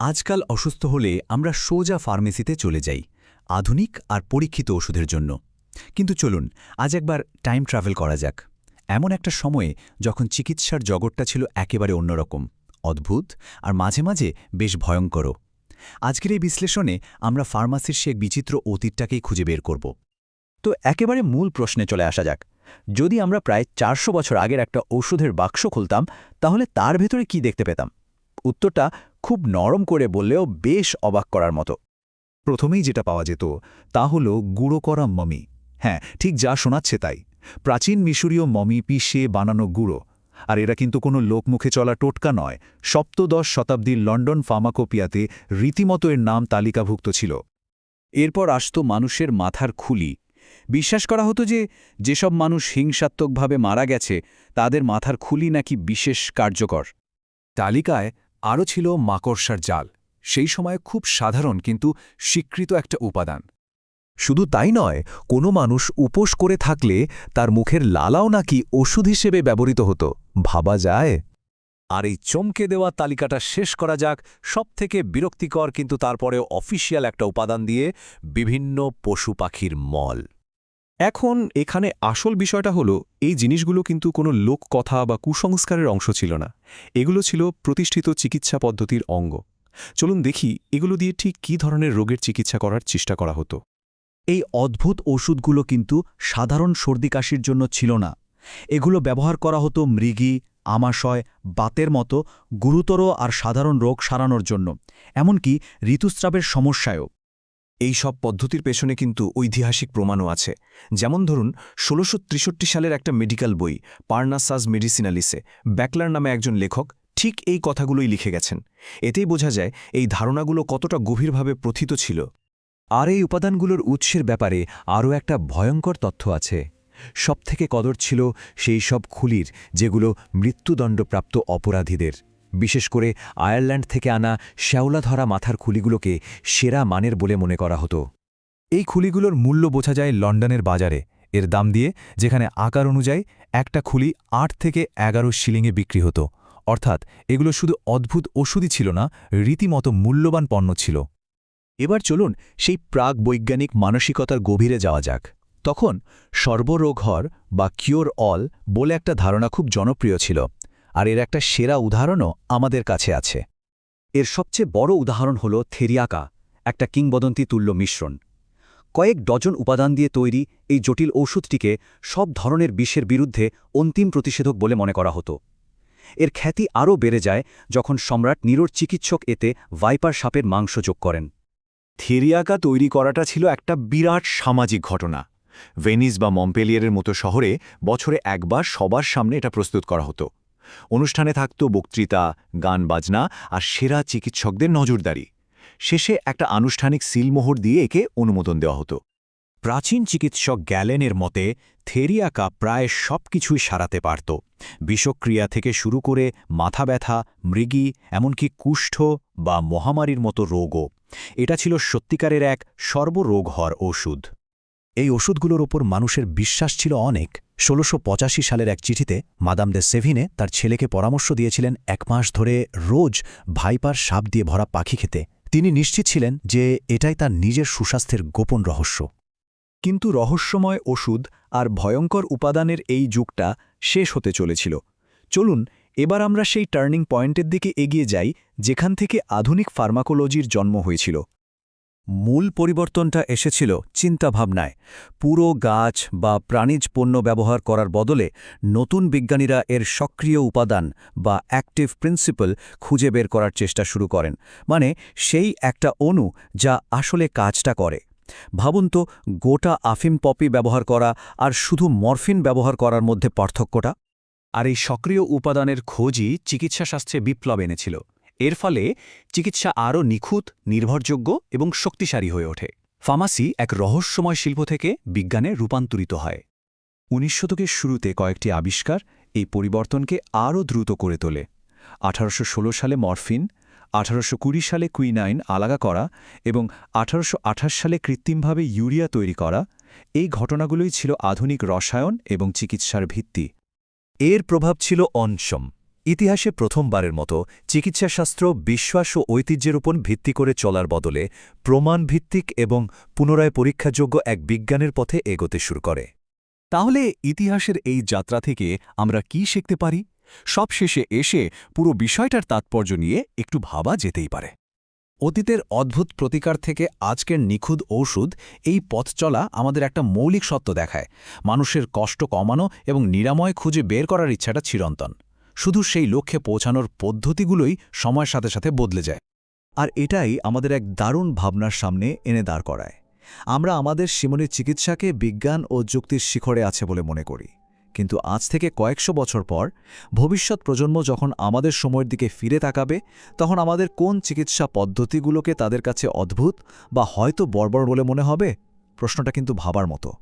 আজকাল অসুস্থ হলে আমরা সোজা ফার্মেসিতে চলে যাই, আধুনিক আর পরীক্ষিত ওষুধের জন্য। কিন্তু চলুন, আজ একবার টাইম ট্রাভেল করা যাক। এমন একটা সময়ে যখন চিকিৎসার জগৎটা ছিল একেবারে অন্যরকম, অদ্ভুত আর মাঝে মাঝে বেশ ভয়ঙ্করও। আজকের এই বিশ্লেষণে আমরা ফার্মাসির সে বিচিত্র অতীতটাকেই খুঁজে বের করব। তো একেবারে মূল প্রশ্নে চলে আসা যাক। যদি আমরা প্রায় চারশো বছর আগের একটা ওষুধের বাক্স খুলতাম, তাহলে তার ভেতরে কি দেখতে পেতাম? উত্তরটা খুব নরম করে বললেও বেশ অবাক করার মতো। প্রথমেই যেটা পাওয়া যেত, তা হল গুঁড়ো করা মমি। হ্যাঁ ঠিক যা শোনাচ্ছে তাই। প্রাচীন মিশরীয় মমি পিষে বানানো গুঁড়ো। আর এরা কিন্তু কোনো লোকমুখে চলা টোটকা নয়। সপ্তদশ শতাব্দীর লন্ডন ফার্মাকোপিয়াতে রীতিমতো এর নাম তালিকাভুক্ত ছিল। এরপর আসত মানুষের মাথার খুলি। বিশ্বাস করা হতো যে, যেসব মানুষ হিংসাত্মকভাবে মারা গেছে, তাদের মাথার খুলি নাকি বিশেষ কার্যকর। তালিকায় আরও ছিল মাকড়সার জাল, সেই সময় খুব সাধারণ কিন্তু স্বীকৃত একটা উপাদান। শুধু তাই নয়, কোনো মানুষ উপোস করে থাকলে তার মুখের লালাও নাকি ওষুধ হিসেবে ব্যবহৃত হতো, ভাবা যায়। আর এই চমকে দেওয়া তালিকাটা শেষ করা যাক, সবথেকে বিরক্তিকর কিন্তু তারপরেও অফিসিয়াল একটা উপাদান দিয়ে বিভিন্ন পশু পাখির মল। এখন এখানে আসল বিষয়টা হলো, এই জিনিসগুলো কিন্তু কোনো লোক কথা বা কুসংস্কারের অংশ ছিল না। এগুলো ছিল প্রতিষ্ঠিত চিকিৎসা পদ্ধতির অঙ্গ। চলুন দেখি এগুলো দিয়ে ঠিক কী ধরনের রোগের চিকিৎসা করার চেষ্টা করা হতো। এই অদ্ভুত ওষুধগুলো কিন্তু সাধারণ সর্দি কাশির জন্য ছিল না। এগুলো ব্যবহার করা হতো মৃগী, আমাশয়, বাতের মতো গুরুতর আর সাধারণ রোগ সারানোর জন্য। এমনকি ঋতুস্রাবের সমস্যায়ও। এই সব পদ্ধতির পেছনে কিন্তু ঐতিহাসিক প্রমাণও আছে। যেমন ধরুন, ষোলোশো সালের একটা মেডিকেল বই পার্নাসাজ মেডিসিনালিসে, ব্যাকলার নামে একজন লেখক ঠিক এই কথাগুলোই লিখে গেছেন। এতেই বোঝা যায় এই ধারণাগুলো কতটা গভীরভাবে প্রথিত ছিল। আর এই উপাদানগুলোর উৎসের ব্যাপারে আরও একটা ভয়ঙ্কর তথ্য আছে। সবথেকে কদর ছিল সেই সব খুলির যেগুলো মৃত্যুদণ্ডপ্রাপ্ত অপরাধীদের। বিশেষ করে আয়ারল্যান্ড থেকে আনা শ্যাওলা ধরা মাথার খুলিগুলোকে সেরা মানের বলে মনে করা হতো। এই খুলিগুলোর মূল্য বোঝা যায় লন্ডনের বাজারে। এর দাম দিয়ে যেখানে আকার অনুযায়ী একটা খুলি আট থেকে এগারো শিলিংয়ে বিক্রি হতো। অর্থাৎ এগুলো শুধু অদ্ভুত ওষুধই ছিল না, রীতিমতো মূল্যবান পণ্য ছিল। এবার চলুন সেই প্রাক বৈজ্ঞানিক মানসিকতার গভীরে যাওয়া যাক। তখন সর্বরোগহর বা কিওর অল বলে একটা ধারণা খুব জনপ্রিয় ছিল। আর এর একটা সেরা উদাহরণও আমাদের কাছে আছে। এর সবচেয়ে বড় উদাহরণ হল থেরিয়াকা, একটা কিংবদন্তি তুল্য মিশ্রণ। কয়েক ডজন উপাদান দিয়ে তৈরি এই জটিল ঔষধটিকে সব ধরনের বিষের বিরুদ্ধে অন্তিম প্রতিষেধক বলে মনে করা হতো। এর খ্যাতি আরও বেড়ে যায় যখন সম্রাট নিরোর চিকিৎসক এতে ভাইপার সাপের মাংস যোগ করেন। থেরিয়াকা তৈরি করাটা ছিল একটা বিরাট সামাজিক ঘটনা। ভেনিস বা মম্পেলিয়ারের মতো শহরে বছরে একবার সবার সামনে এটা প্রস্তুত করা হতো। অনুষ্ঠানে থাকত বক্তৃতা, গান বাজনা আর সেরা চিকিৎসকদের নজরদারি। শেষে একটা আনুষ্ঠানিক সিলমোহর দিয়ে একে অনুমোদন দেওয়া হতো। প্রাচীন চিকিৎসক গ্যালেনের মতে, থেরিয়াকা প্রায় সব কিছুই সারাতে পারত। বিষক্রিয়া থেকে শুরু করে মাথা ব্যথা, মৃগী, এমনকি কুষ্ঠ বা মহামারীর মতো রোগও। এটা ছিল সত্যিকারের এক সর্বরোগ হওয়ার ওষুধ। এই ওষুধগুলোর ওপর মানুষের বিশ্বাস ছিল অনেক। ষোলোশো সালের এক চিঠিতে মাদাম দে সেভিনে তার ছেলেকে পরামর্শ দিয়েছিলেন এক মাস ধরে রোজ ভাইপার সাপ দিয়ে ভরা পাখি খেতে। তিনি নিশ্চিত ছিলেন যে এটাই তার নিজের সুস্বাস্থ্যের গোপন রহস্য। কিন্তু রহস্যময় ওষুধ আর ভয়ঙ্কর উপাদানের এই যুগটা শেষ হতে চলেছিল। চলুন, এবার আমরা সেই টার্নিং পয়েন্টের দিকে এগিয়ে যাই, যেখান থেকে আধুনিক ফার্মাকোলজির জন্ম হয়েছিল। মূল পরিবর্তনটা এসেছিল চিন্তাভাবনায়। পুরো গাছ বা প্রাণীজ পণ্য ব্যবহার করার বদলে নতুন বিজ্ঞানীরা এর সক্রিয় উপাদান বা অ্যাক্টিভ প্রিন্সিপাল খুঁজে বের করার চেষ্টা শুরু করেন। মানে সেই একটা অণু যা আসলে কাজটা করে। ভাবুন তো, গোটা আফিম পপি ব্যবহার করা আর শুধু মরফিন ব্যবহার করার মধ্যে পার্থক্যটা? আর এই সক্রিয় উপাদানের খোঁজই চিকিৎসাশাস্ত্রে বিপ্লব এনেছিল। এর ফলে চিকিৎসা আরও নিখুঁত, নির্ভরযোগ্য এবং শক্তিশালী হয়ে ওঠে। ফার্মাসি এক রহস্যময় শিল্প থেকে বিজ্ঞানে রূপান্তরিত হয়। উনিশ শতকের শুরুতে কয়েকটি আবিষ্কার এই পরিবর্তনকে আরও দ্রুত করে তোলে। আঠারোশো ষোলো সালে মরফিন, আঠারোশো কুড়ি সালে কুইনাইন আলাগা করা এবং আঠারোশো আঠাশ সালে কৃত্রিমভাবে ইউরিয়া তৈরি করা, এই ঘটনাগুলোই ছিল আধুনিক রসায়ন এবং চিকিৎসার ভিত্তি। এর প্রভাব ছিল অনসম ইতিহাসে প্রথমবারের মতো চিকিৎসাশাস্ত্র, বিশ্বাস ও ঐতিহ্যের উপর ভিত্তি করে চলার বদলে প্রমাণভিত্তিক এবং পুনরায় পরীক্ষাযোগ্য এক বিজ্ঞানের পথে এগোতে শুরু করে। তাহলে ইতিহাসের এই যাত্রা থেকে আমরা কি শিখতে পারি? সবশেষে এসে পুরো বিষয়টার তাৎপর্য নিয়ে একটু ভাবা যেতেই পারে। অতীতের অদ্ভুত প্রতিকার থেকে আজকের নিখুঁত ঔষধ, এই পথ চলা আমাদের একটা মৌলিক সত্য দেখায়। মানুষের কষ্ট কমানো এবং নিরাময় খুঁজে বের করার ইচ্ছাটা চিরন্তন। শুধু সেই লক্ষ্যে পৌঁছানোর পদ্ধতিগুলোই সময়ের সাথে সাথে বদলে যায়। আর এটাই আমাদের এক দারুণ ভাবনার সামনে এনে দাঁড় করায়। আমরা আমাদের সীমনের চিকিৎসাকে বিজ্ঞান ও যুক্তির শিখরে আছে বলে মনে করি। কিন্তু আজ থেকে কয়েকশো বছর পর ভবিষ্যৎ প্রজন্ম যখন আমাদের সময়ের দিকে ফিরে তাকাবে, তখন আমাদের কোন চিকিৎসা পদ্ধতিগুলোকে তাদের কাছে অদ্ভুত বা হয়তো বর্বর বলে মনে হবে? প্রশ্নটা কিন্তু ভাবার মতো।